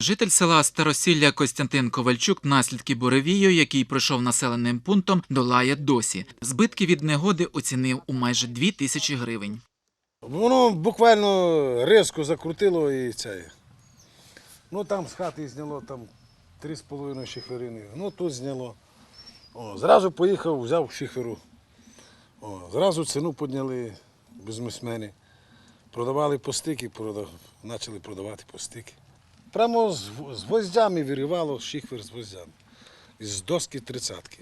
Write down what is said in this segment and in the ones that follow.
Житель села Старосілля Костянтин Ковальчук наслідки буревію, який пройшов населеним пунктом, долає досі. Збитки від негоди оцінив у майже 2 тисячі гривень. Воно буквально різко закрутило і це. Ну там з хати зняло там 3,5 шиферини. Ну тут зняло. О, зразу поїхав, взяв шиферу. О, зразу ціну підняли бізнесмени. Продавали по стики, почали продавати по стики. Прямо з, з гвоздями виривало шифер з гвоздями. З доски тридцятки.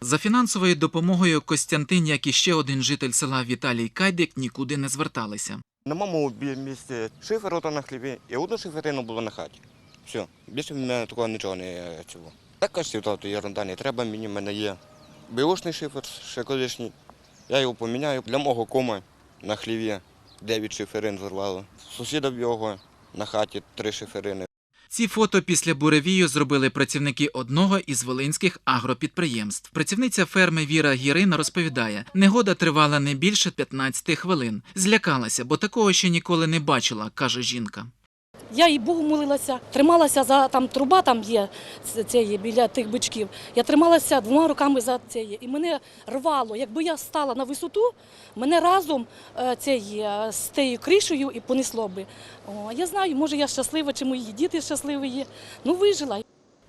За фінансовою допомогою Костянтин, як і ще один житель села Віталій Кайдик, нікуди не зверталися. На моєму місці шифер ото на хлібі і одну шиферину було на хаті. Все, більше в мене такого нічого не цього. Так кажуть, то, то ерунда не треба, мені в мене є біошний шифер, ще колишній. Я його поміняю для мого кома на хліві. Дев'ять шиферин зірвало. Сусіда в його на хаті три шиферини. Ці фото після буревію зробили працівники одного із волинських агропідприємств. Працівниця ферми Віра Гірина розповідає, негода тривала не більше 15 хвилин. Злякалася, бо такого ще ніколи не бачила, каже жінка. Я і Богу молилася, трималася за там труба, там є це біля тих бичків. Я трималася двома руками за це є. І мене рвало. Якби я стала на висоту, мене разом е, це є, з тією кришею і понесло би. О, я знаю, може я щаслива, чи мої діти щасливі є. Ну вижила.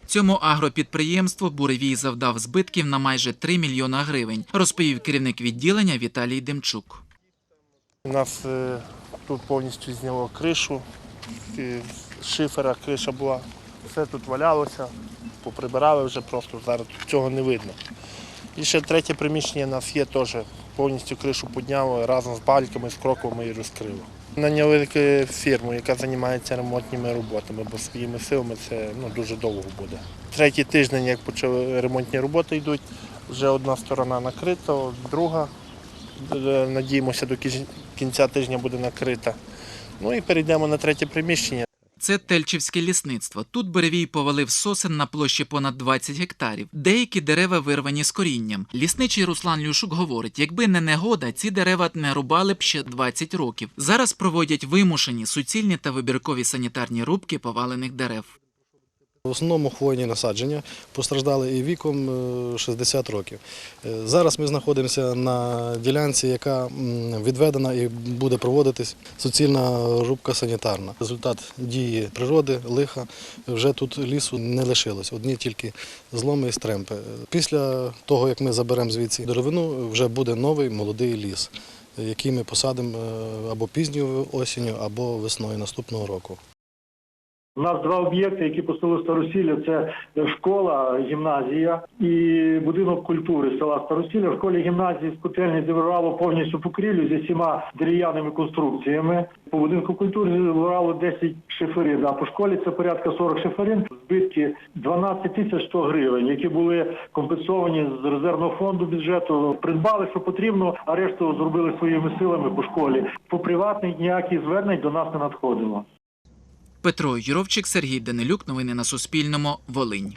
Цьому агропідприємству буревій завдав збитків на майже 3 мільйона гривень, розповів керівник відділення Віталій Демчук. У нас е, тут повністю зняло кришу, шифера криша була. Все тут валялося, поприбирали вже просто, зараз цього не видно. І ще третє приміщення у нас є теж. Повністю кришу підняло разом з бальками, з кроквами і розкрило. Наняли фірму, яка займається ремонтними роботами, бо своїми силами це ну, дуже довго буде. Третій тиждень, як почали ремонтні роботи йдуть, вже одна сторона накрита, друга Е, Надіємося, до кінця тижня буде накрита. Ну і перейдемо на третє приміщення. Це Тельчівське лісництво. Тут Беревій повалив сосен на площі понад 20 гектарів. Деякі дерева вирвані з корінням. Лісничий Руслан Люшук говорить, якби не негода, ці дерева не рубали б ще 20 років. Зараз проводять вимушені суцільні та вибіркові санітарні рубки повалених дерев. В основному хвойні насадження постраждали і віком е, 60 років. Е, Зараз ми знаходимося на ділянці, яка відведена і буде проводитись суцільна рубка санітарна. Результат дії природи, лиха, вже тут лісу не лишилось. Одні тільки зломи і стремпи. Після того, як ми заберемо звідси деревину, вже буде новий молодий ліс, який ми посадимо е, або пізньою осінню, або весною наступного року. У нас два об'єкти, які по селу Старосілля. Це школа, гімназія і будинок культури села Старосілля. В школі гімназії з котельні зібрало повністю покрівлю зі всіма дерев'яними конструкціями. По будинку культури зібрало 10 шиферин, а по школі це порядка 40 шиферин. Збитки 12 тисяч 100 гривень, які були компенсовані з резервного фонду бюджету. Придбали, що потрібно, а решту зробили своїми силами по школі. По приватних ніяких звернень до нас не надходило. Петро Юровчик, Сергій Данилюк. Новини на Суспільному. Волинь.